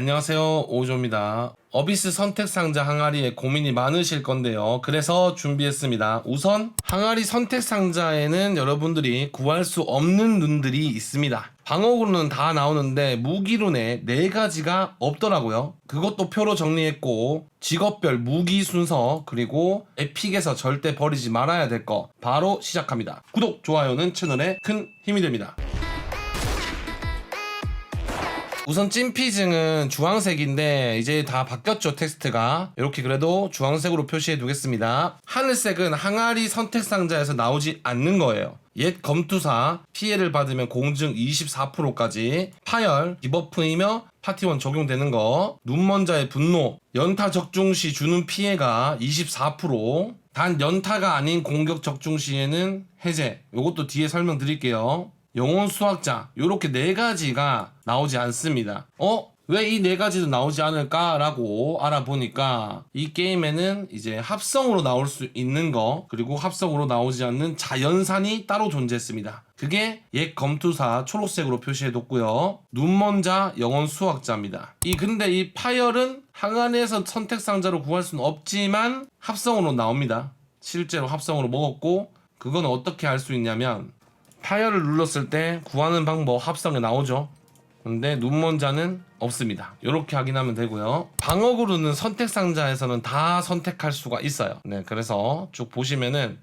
안녕하세요. 오조입니다. 어비스 선택 상자 항아리에 고민이 많으실 건데요. 그래서 준비했습니다. 우선 항아리 선택 상자에는 여러분들이 구할 수 없는 눈들이 있습니다. 방어구는 다 나오는데 무기룬에 네 가지가 없더라고요. 그것도 표로 정리했고 직업별 무기 순서 그리고 에픽에서 절대 버리지 말아야 될 거 바로 시작합니다. 구독 좋아요는 채널에 큰 힘이 됩니다 우선 찐피증은 주황색인데 이제 다 바뀌었죠 텍스트가. 이렇게 그래도 주황색으로 표시해 두겠습니다. 하늘색은 항아리 선택 상자에서 나오지 않는 거예요. 옛 검투사 피해를 받으면 공증 24%까지 파열 디버프이며 파티원 적용되는 거 눈먼자의 분노 연타 적중 시 주는 피해가 24%단 연타가 아닌 공격 적중 시에는 해제 요것도 뒤에 설명드릴게요 영혼 수학자 요렇게 네 가지가 나오지 않습니다. 어? 왜 이 네 가지도 나오지 않을까라고 알아보니까 이 게임에는 이제 합성으로 나올 수 있는 거 그리고 합성으로 나오지 않는 자연산이 따로 존재했습니다. 그게 옛 검투사 초록색으로 표시해뒀고요. 눈먼자 영혼 수학자입니다. 이 근데 이 파열은 항안에서 선택 상자로 구할 수는 없지만 합성으로 나옵니다. 실제로 합성으로 먹었고 그건 어떻게 할수 있냐면 파열을 눌렀을 때 구하는 방법 합성에 나오죠. 근데 눈먼 자는 없습니다. 이렇게 확인하면 되고요. 방어구르는 선택 상자에서는 다 선택할 수가 있어요. 네, 그래서 쭉 보시면은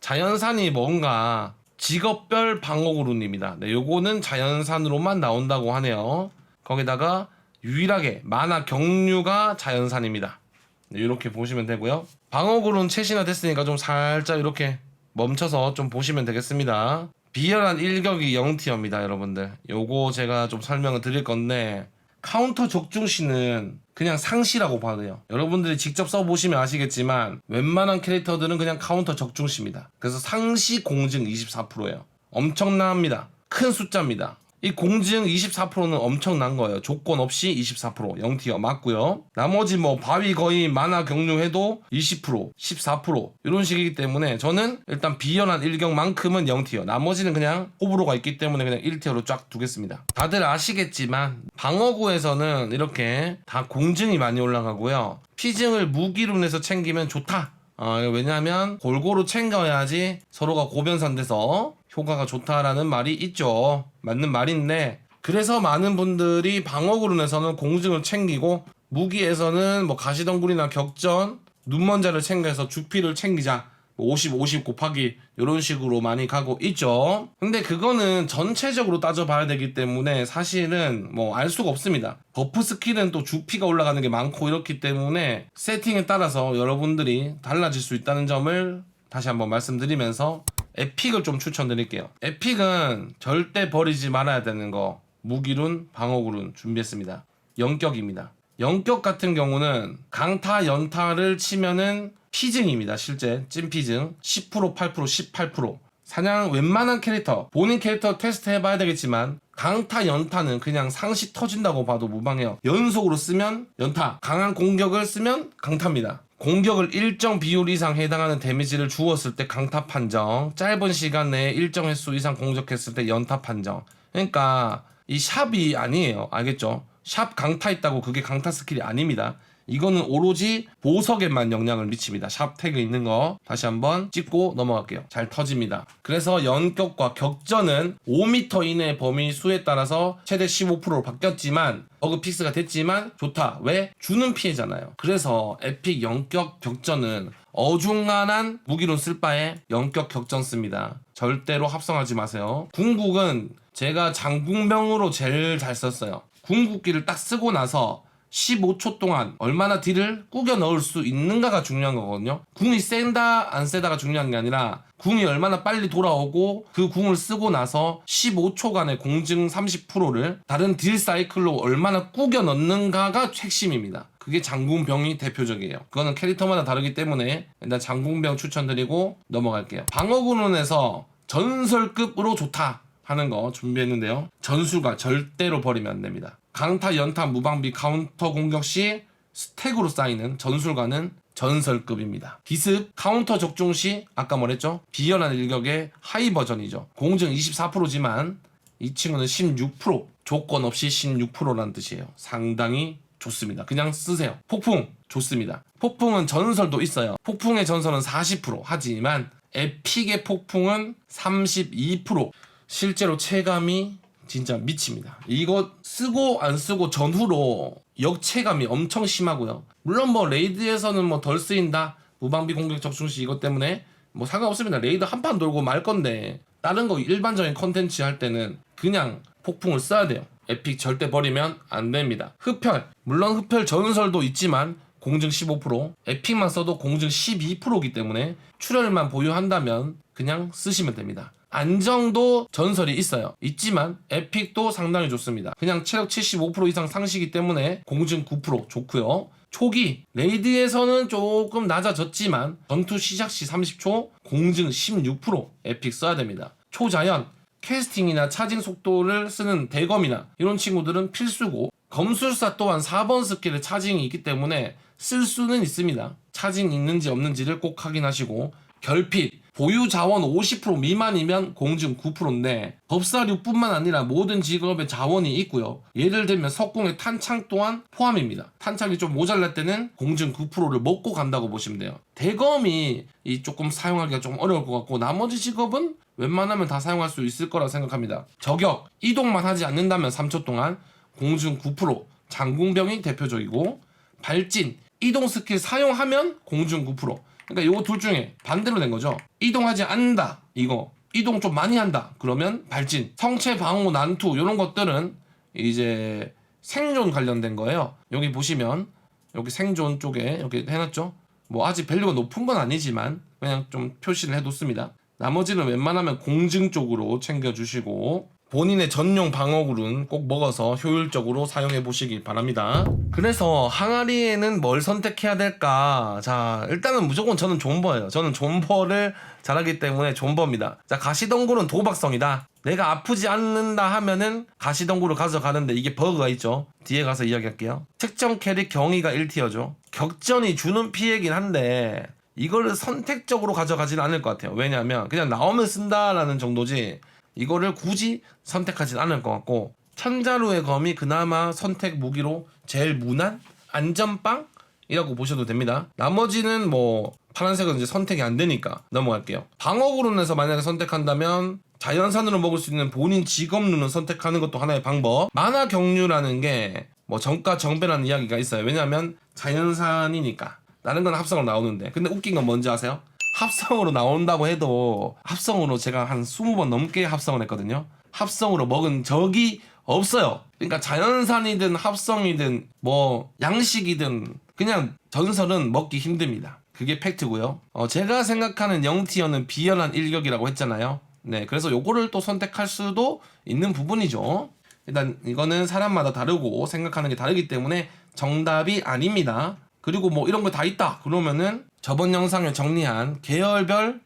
자연산이 뭔가 직업별 방어구르입니다. 네, 요거는 자연산으로만 나온다고 하네요. 거기다가 유일하게 만화 경류가 자연산입니다. 네, 이렇게 보시면 되고요. 방어구는 최신화 됐으니까 좀 살짝 이렇게 멈춰서 좀 보시면 되겠습니다. 비열한 일격이 0티어입니다, 여러분들. 요거 제가 좀 설명을 드릴 건데 카운터 적중시는 그냥 상시라고 봐도 돼요. 여러분들이 직접 써보시면 아시겠지만 웬만한 캐릭터들은 그냥 카운터 적중시입니다. 그래서 상시 공증 24%예요. 엄청납니다. 큰 숫자입니다. 이 공증 24%는 엄청난 거예요. 조건 없이 24% 0티어 맞고요. 나머지 뭐 바위 거의 만화 경류해도 20% 14% 이런 식이기 때문에 저는 일단 비연한 일격만큼은 0티어 나머지는 그냥 호불호가 있기 때문에 그냥 1티어로 쫙 두겠습니다. 다들 아시겠지만 방어구에서는 이렇게 다 공증이 많이 올라가고요. 피증을 무기룬에서 챙기면 좋다. 어, 왜냐하면 골고루 챙겨야지 서로가 고변산돼서 효과가 좋다라는 말이 있죠. 맞는 말인데 그래서 많은 분들이 방어구run에서는 공증을 챙기고 무기에서는 뭐 가시덩굴이나 격전 눈먼자를 챙겨서 주피를 챙기자 50, 50 곱하기 이런 식으로 많이 가고 있죠. 근데 그거는 전체적으로 따져봐야 되기 때문에 사실은 뭐 알 수가 없습니다. 버프 스킬은 또 주피가 올라가는 게 많고 이렇기 때문에 세팅에 따라서 여러분들이 달라질 수 있다는 점을 다시 한번 말씀드리면서 에픽을 좀 추천드릴게요. 에픽은 절대 버리지 말아야 되는 거 무기룬, 방어구룬 준비했습니다. 영격입니다. 영격 같은 경우는 강타, 연타를 치면은 피증입니다. 실제 찐피증 10%, 8%, 18%. 사냥 웬만한 캐릭터 본인 캐릭터 테스트 해봐야 되겠지만 강타 연타는 그냥 상시 터진다고 봐도 무방해요 연속으로 쓰면 연타 강한 공격을 쓰면 강타입니다 공격을 일정 비율 이상 해당하는 데미지를 주었을 때 강타 판정 짧은 시간 내에 일정 횟수 이상 공격했을 때 연타 판정. 그러니까 이 샵이 아니에요. 알겠죠 샵 강타 있다고 그게 강타 스킬이 아닙니다 이거는 오로지 보석에만 영향을 미칩니다. 샵 태그 있는 거 다시 한번 찍고 넘어갈게요. 잘 터집니다. 그래서 연격과 격전은 5m 이내 범위 수에 따라서 최대 15%로 바뀌었지만 버그 픽스가 됐지만 좋다. 왜? 주는 피해잖아요. 그래서 에픽 연격 격전은 어중간한 무기론 쓸 바에 연격 격전 씁니다. 절대로 합성하지 마세요. 궁극은 제가 장궁병으로 제일 잘 썼어요. 궁극기를 딱 쓰고 나서 15초 동안 얼마나 딜을 꾸겨 넣을 수 있는가가 중요한 거거든요. 궁이 센다 안 세다가 중요한 게 아니라 궁이 얼마나 빨리 돌아오고 그 궁을 쓰고 나서 15초간의 공증 30%를 다른 딜 사이클로 얼마나 꾸겨 넣는가가 핵심입니다. 그게 장궁병이 대표적이에요. 그거는 캐릭터마다 다르기 때문에 일단 장궁병 추천드리고 넘어갈게요. 방어군원에서 전설급으로 좋다 하는 거 준비했는데요. 전수가 절대로 버리면 안 됩니다. 강타, 연타, 무방비, 카운터 공격 시 스택으로 쌓이는 전술가는 전설급입니다. 기습, 카운터 적중 시 아까 뭐랬죠? 비열한 일격의 하이 버전이죠. 공증 24%지만 이 친구는 16% 조건 없이 16%라는 뜻이에요. 상당히 좋습니다. 그냥 쓰세요. 폭풍 좋습니다. 폭풍은 전설도 있어요. 폭풍의 전설은 40% 하지만 에픽의 폭풍은 32% 실제로 체감이 진짜 미칩니다. 이거 쓰고 안 쓰고 전후로 역체감이 엄청 심하고요. 물론 뭐 레이드에서는 뭐 덜 쓰인다. 무방비 공격 적중 시 이것 때문에 뭐 상관없습니다. 레이드 한 판 돌고 말 건데 다른 거 일반적인 컨텐츠 할 때는 그냥 폭풍을 써야 돼요. 에픽 절대 버리면 안 됩니다. 흡혈 물론 흡혈 전설도 있지만 공증 15% 에픽만 써도 공증 12%이기 때문에 출혈만 보유한다면 그냥 쓰시면 됩니다. 안정도 전설이 있어요. 있지만 에픽도 상당히 좋습니다. 그냥 체력 75% 이상 상시기 때문에 공증 9% 좋고요. 초기 레이드에서는 조금 낮아졌지만 전투 시작 시 30초 공증 16% 에픽 써야 됩니다. 초자연 캐스팅이나 차징 속도를 쓰는 대검이나 이런 친구들은 필수고 검술사 또한 4번 스킬의 차징이 있기 때문에 쓸 수는 있습니다. 차징 있는지 없는지를 꼭 확인하시고 결핍 보유 자원 50% 미만이면 공증 9%인데 법사류뿐만 아니라 모든 직업의 자원이 있고요. 예를 들면 석궁의 탄창 또한 포함입니다. 탄창이 좀 모자랄 때는 공증 9%를 먹고 간다고 보시면 돼요. 대검이 이 조금 사용하기가 좀 어려울 것 같고 나머지 직업은 웬만하면 다 사용할 수 있을 거라 생각합니다. 저격 이동만 하지 않는다면 3초 동안 공중 9% 장궁병이 대표적이고 발진 이동 스킬 사용하면 공중 9% 그러니까 요거 둘 중에 반대로 된 거죠. 이동하지 않는다 이거 이동 좀 많이 한다 그러면 발진 성체 방어 난투 이런 것들은 이제 생존 관련된 거예요. 여기 보시면 여기 생존 쪽에 이렇게 해놨죠. 뭐 아직 밸류가 높은 건 아니지만 그냥 좀 표시를 해뒀습니다. 나머지는 웬만하면 공증 쪽으로 챙겨주시고 본인의 전용 방어굴은 꼭 먹어서 효율적으로 사용해 보시기 바랍니다. 그래서 항아리에는 뭘 선택해야 될까? 자, 일단은 무조건 저는 존버예요. 저는 존버를 잘하기 때문에 존버입니다. 자, 가시덩굴은 도박성이다. 내가 아프지 않는다 하면은 가시덩굴을 가져가는데 이게 버그가 있죠. 뒤에 가서 이야기할게요. 특정 캐릭 경위가 1티어죠. 격전이 주는 피해긴 한데 이거를 선택적으로 가져가지는 않을 것 같아요. 왜냐하면 그냥 나오면 쓴다라는 정도지 이거를 굳이 선택하진 않을 것 같고 천자루의 검이 그나마 선택 무기로 제일 무난 안전빵이라고 보셔도 됩니다. 나머지는 뭐 파란색은 이제 선택이 안 되니까 넘어갈게요. 방어구론에서 만약에 선택한다면 자연산으로 먹을 수 있는 본인 직업룬을 선택하는 것도 하나의 방법. 만화 경류라는 게 뭐 정가 정배라는 이야기가 있어요. 왜냐하면 자연산이니까 다른 건 합성으로 나오는데 근데 웃긴 건 뭔지 아세요? 합성으로 나온다고 해도 합성으로 제가 한 20번 넘게 합성을 했거든요. 합성으로 먹은 적이 없어요. 그러니까 자연산이든 합성이든 뭐 양식이든 그냥 전설은 먹기 힘듭니다. 그게 팩트고요. 어, 제가 생각하는 0티어는 비열한 일격이라고 했잖아요. 네, 그래서 요거를 또 선택할 수도 있는 부분이죠. 일단 이거는 사람마다 다르고 생각하는 게 다르기 때문에 정답이 아닙니다. 그리고 뭐 이런 거 다 있다 그러면은 저번 영상에 정리한 계열별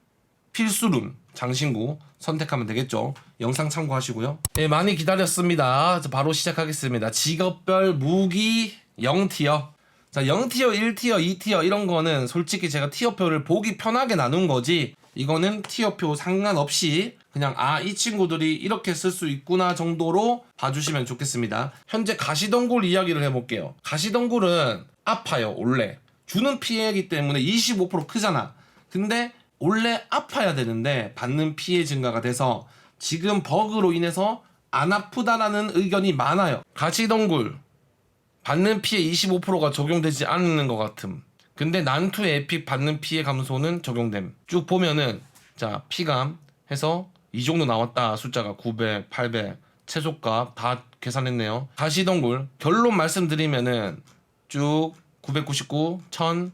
필수룸 장신구 선택하면 되겠죠. 영상 참고하시고요. 네, 많이 기다렸습니다. 자, 바로 시작하겠습니다. 직업별 무기 0티어. 자, 0티어, 1티어, 2티어 이런 거는 솔직히 제가 티어표를 보기 편하게 나눈 거지. 이거는 티어표 상관없이 그냥 아 이 친구들이 이렇게 쓸 수 있구나 정도로 봐주시면 좋겠습니다. 현재 가시덩굴 이야기를 해볼게요. 가시덩굴은 아파요 원래 주는 피해이기 때문에 25% 크잖아. 근데 원래 아파야 되는데 받는 피해 증가가 돼서 지금 버그로 인해서 안 아프다라는 의견이 많아요. 가시덩굴 받는 피해 25%가 적용되지 않는 것 같음. 근데 난투 에픽 받는 피해 감소는 적용됨. 쭉 보면은 자 피감 해서 이 정도 나왔다 숫자가 900, 800 최소값 다 계산했네요. 가시덩굴 결론 말씀드리면은 쭉 999, 1000,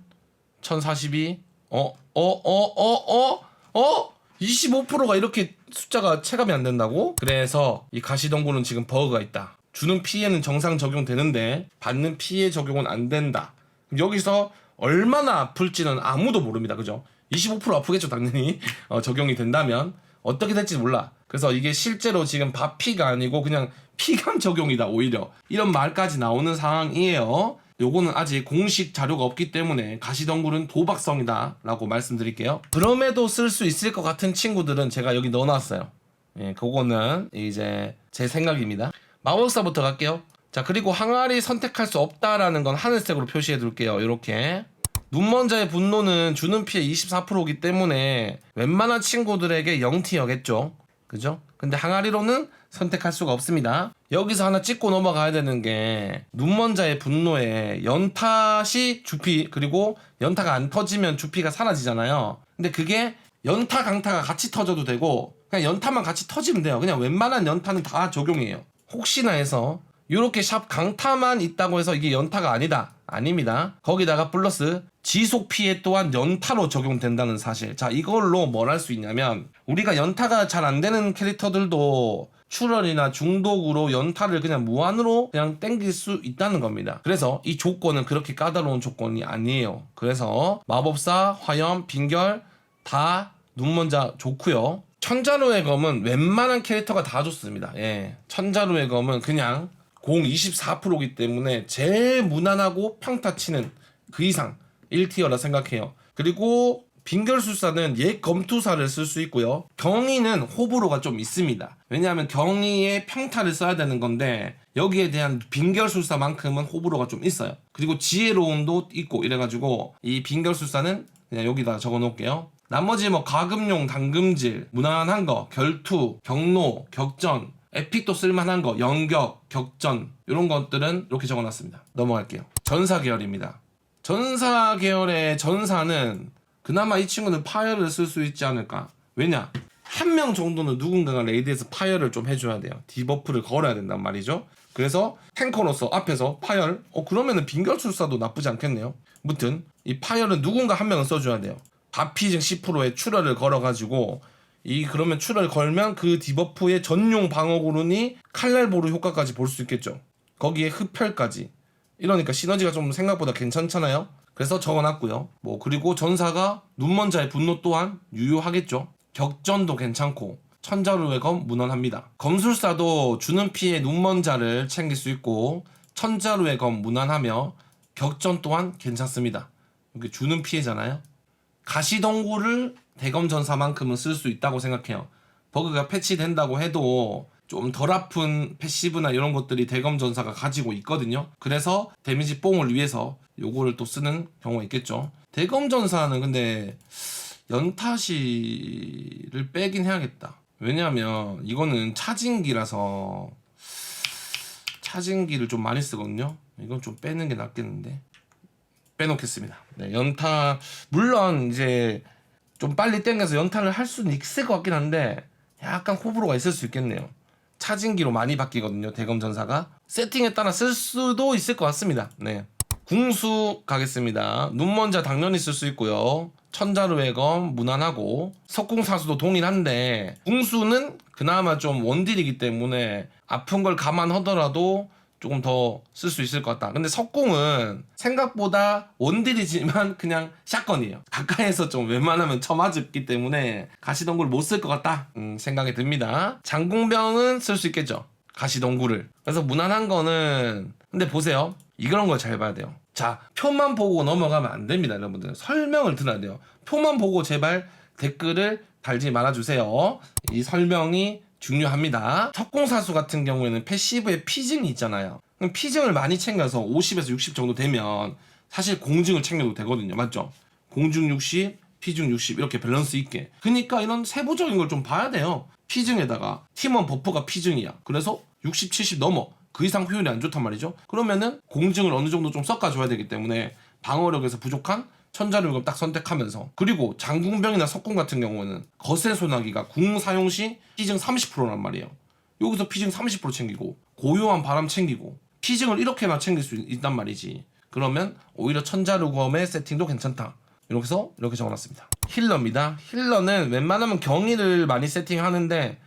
1042, 어, 어, 어, 어, 어, 어? 25%가 이렇게 숫자가 체감이 안 된다고? 그래서 이 가시덩굴은 지금 버그가 있다. 주는 피해는 정상 적용되는데 받는 피해 적용은 안 된다. 여기서 얼마나 아플지는 아무도 모릅니다. 그죠? 25% 아프겠죠, 당연히. 어, 적용이 된다면. 어떻게 될지 몰라. 그래서 이게 실제로 지금 바피가 아니고 그냥 피감 적용이다, 오히려. 이런 말까지 나오는 상황이에요. 요거는 아직 공식 자료가 없기 때문에 가시덩굴은 도박성이다 라고 말씀드릴게요. 그럼에도 쓸 수 있을 것 같은 친구들은 제가 여기 넣어놨어요. 예, 그거는 이제 제 생각입니다. 마법사부터 갈게요. 자 그리고 항아리 선택할 수 없다라는 건 하늘색으로 표시해 둘게요. 이렇게 눈먼자의 분노는 주는 피해 24%이기 때문에 웬만한 친구들에게 0티어겠죠. 그죠? 근데 항아리로는 선택할 수가 없습니다. 여기서 하나 찍고 넘어가야 되는 게 눈먼자의 분노에 연타시 주피 그리고 연타가 안 터지면 주피가 사라지잖아요. 근데 그게 연타 강타가 같이 터져도 되고 그냥 연타만 같이 터지면 돼요. 그냥 웬만한 연타는 다 적용해요. 혹시나 해서 이렇게 샵 강타만 있다고 해서 이게 연타가 아니다. 아닙니다. 거기다가 플러스 지속 피해 또한 연타로 적용된다는 사실. 자, 이걸로 뭘 할 수 있냐면 우리가 연타가 잘 안 되는 캐릭터들도 출혈이나 중독으로 연타를 그냥 무한으로 그냥 땡길 수 있다는 겁니다. 그래서 이 조건은 그렇게 까다로운 조건이 아니에요. 그래서 마법사, 화염, 빙결 다 눈먼자 좋고요. 천자루의 검은 웬만한 캐릭터가 다 좋습니다. 예. 천자루의 검은 그냥 공 24%이기 때문에 제일 무난하고 평타 치는 그 이상 1티어라 생각해요. 그리고 빙결술사는 옛 검투사를 쓸 수 있고요. 경위는 호불호가 좀 있습니다. 왜냐하면 경위에 평타를 써야 되는 건데 여기에 대한 빙결술사만큼은 호불호가 좀 있어요. 그리고 지혜로움도 있고 이래가지고 이 빙결술사는 그냥 여기다 적어 놓을게요. 나머지 뭐 가금용, 당금질, 무난한 거, 결투, 경로, 격전, 에픽도 쓸만한 거, 연격, 격전 이런 것들은 이렇게 적어놨습니다. 넘어갈게요. 전사 계열입니다. 전사 계열의 전사는 그나마 이 친구는 파열을 쓸 수 있지 않을까. 왜냐? 한 명 정도는 누군가가 레이드에서 파열을 좀 해줘야 돼요. 디버프를 걸어야 된단 말이죠. 그래서 탱커로서 앞에서 파열, 어 그러면은 빙결술사도 나쁘지 않겠네요. 무튼 이 파열은 누군가 한 명은 써줘야 돼요. 바피징 10%의 출혈을 걸어가지고 이 그러면 출혈 걸면 그 디버프의 전용 방어구run이 칼날보루 효과까지 볼 수 있겠죠. 거기에 흡혈까지. 이러니까 시너지가 좀 생각보다 괜찮잖아요. 그래서 적어놨고요. 뭐 그리고 전사가 눈먼자의 분노 또한 유효하겠죠. 격전도 괜찮고 천자루의 검 무난합니다. 검술사도 주는 피해 눈먼자를 챙길 수 있고 천자루의 검 무난하며 격전 또한 괜찮습니다. 이게 주는 피해잖아요. 가시동굴을 대검 전사만큼은 쓸 수 있다고 생각해요. 버그가 패치된다고 해도 좀 덜 아픈 패시브나 이런 것들이 대검 전사가 가지고 있거든요. 그래서 데미지 뽕을 위해서 요거를 또 쓰는 경우가 있겠죠. 대검 전사는 근데 연타시를 빼긴 해야겠다. 왜냐하면 이거는 차징기라서 차징기를 좀 많이 쓰거든요. 이건 좀 빼는 게 낫겠는데. 빼놓겠습니다. 네, 연타 물론 이제 좀 빨리 땡겨서 연타를 할 수는 있을 것 같긴 한데 약간 호불호가 있을 수 있겠네요. 차징기로 많이 바뀌거든요. 대검 전사가 세팅에 따라 쓸 수도 있을 것 같습니다. 네. 궁수 가겠습니다. 눈먼자 당연히 쓸 수 있고요. 천자루의 검 무난하고 석궁사수도 동일한데 궁수는 그나마 좀 원딜이기 때문에 아픈 걸 감안하더라도 조금 더 쓸 수 있을 것 같다. 근데 석궁은 생각보다 원딜이지만 그냥 샷건이에요. 가까이에서 좀 웬만하면 쳐맞기 때문에 가시동굴 못 쓸 것 같다 음, 생각이 듭니다. 장궁병은 쓸 수 있겠죠. 가시동굴을. 그래서 무난한 거는 근데 보세요. 이런 걸 잘 봐야 돼요. 자, 표만 보고 넘어가면 안 됩니다, 여러분들. 설명을 들어야 돼요. 표만 보고 제발 댓글을 달지 말아주세요. 이 설명이 중요합니다. 석공사수 같은 경우에는 패시브에 피증이 있잖아요. 그럼 피증을 많이 챙겨서 50에서 60 정도 되면 사실 공증을 챙겨도 되거든요. 맞죠? 공증 60, 피증 60 이렇게 밸런스 있게. 그러니까 이런 세부적인 걸 좀 봐야 돼요. 피증에다가 팀원 버프가 피증이야. 그래서 60, 70 넘어. 그 이상 효율이 안 좋단 말이죠. 그러면은 공증을 어느 정도 좀 섞어줘야 되기 때문에 방어력에서 부족한 천자력을 딱 선택하면서 그리고 장궁병이나 석궁 같은 경우는 거세 소나기가 궁 사용 시 피증 30%란 말이에요. 여기서 피증 30% 챙기고 고요한 바람 챙기고 피증을 이렇게만 챙길 수 있단 말이지. 그러면 오히려 천자루검의 세팅도 괜찮다. 이렇게 해서 이렇게 적어놨습니다. 힐러입니다. 힐러는 웬만하면 경위를 많이 세팅하는데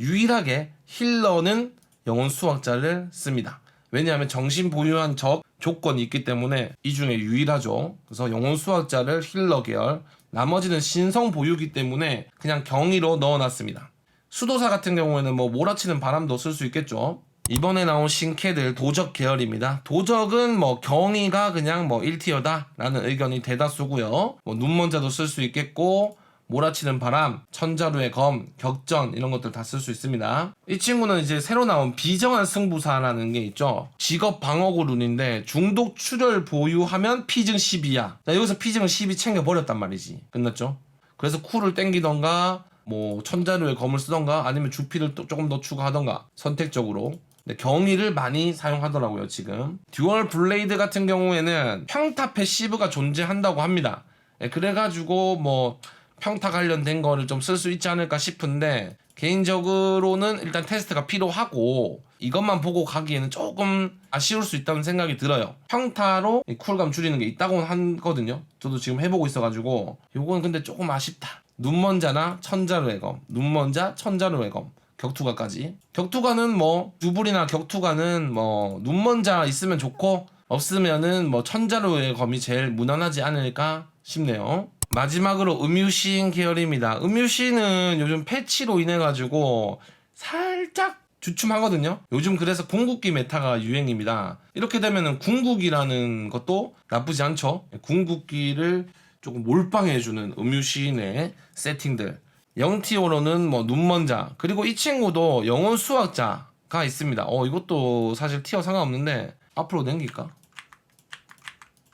유일하게 힐러는 영혼 수학자를 씁니다. 왜냐하면 정신 보유한 적 조건이 있기 때문에 이 중에 유일하죠. 그래서 영혼 수학자를 힐러 계열, 나머지는 신성 보유기 때문에 그냥 경위로 넣어놨습니다. 수도사 같은 경우에는 뭐 몰아치는 바람도 쓸 수 있겠죠. 이번에 나온 신캐들 도적 계열입니다. 도적은 뭐 경위가 그냥 뭐 1티어다 라는 의견이 대다수고요. 뭐 눈먼자도 쓸 수 있겠고 몰아치는 바람, 천자루의 검, 격전 이런 것들 다 쓸 수 있습니다. 이 친구는 이제 새로 나온 비정한 승부사라는 게 있죠. 직업 방어구 룬인데 중독 출혈 보유하면 피증 12야. 자, 여기서 피증을 12 챙겨 버렸단 말이지. 끝났죠? 그래서 쿨을 땡기던가 뭐 천자루의 검을 쓰던가 아니면 주피를 또 조금 더 추가하던가 선택적으로 근데 경위를 많이 사용하더라고요 지금 듀얼 블레이드 같은 경우에는 평타 패시브가 존재한다고 합니다 예, 그래가지고 뭐 평타 관련된 거를 좀 쓸 수 있지 않을까 싶은데 개인적으로는 일단 테스트가 필요하고 이것만 보고 가기에는 조금 아쉬울 수 있다는 생각이 들어요. 평타로 이 쿨감 줄이는 게 있다고 하거든요. 저도 지금 해보고 있어가지고 요건 근데 조금 아쉽다. 눈먼자나 천자루의 검 눈먼자 천자루의 검 격투가까지. 격투가는 뭐 두불이나 격투가는 뭐 눈먼자 있으면 좋고 없으면은 뭐 천자루의 검이 제일 무난하지 않을까 싶네요 마지막으로 음유시인 계열입니다 음유시는 요즘 패치로 인해 가지고 살짝 주춤하거든요. 요즘 그래서 궁극기 메타가 유행입니다. 이렇게 되면은 궁극이라는 것도 나쁘지 않죠. 궁극기를 조금 몰빵해주는 음유시인의 세팅들. 영티오로는 뭐 눈먼 자 그리고 이 친구도 영혼 수학자가 있습니다. 어 이것도 사실 티어 상관없는데 앞으로 넘길까?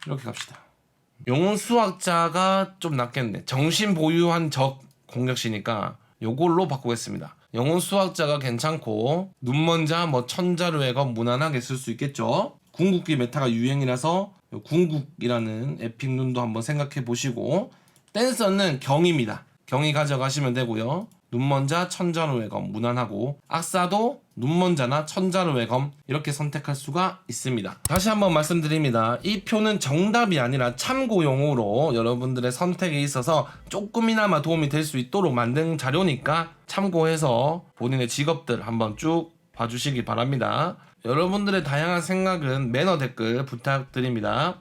이렇게 갑시다. 영혼 수학자가 좀 낫겠네. 정신 보유한 적 공격시니까 요걸로 바꾸겠습니다. 영혼 수학자가 괜찮고 눈먼자 뭐건 무난하게 쓸 수 있겠죠. 궁극기 메타가 유행이라서 요 궁극이라는 에픽 눈도 한번 생각해 보시고 댄서는 경입니다. 경이 가져가시면 되고요. 눈먼자 천자루의 검 무난하고 악사도 눈먼자나 천자루의 검 이렇게 선택할 수가 있습니다. 다시 한번 말씀드립니다. 이 표는 정답이 아니라 참고용으로 여러분들의 선택에 있어서 조금이나마 도움이 될 수 있도록 만든 자료니까 참고해서 본인의 직업들 한번 쭉 봐주시기 바랍니다. 여러분들의 다양한 생각은 매너 댓글 부탁드립니다.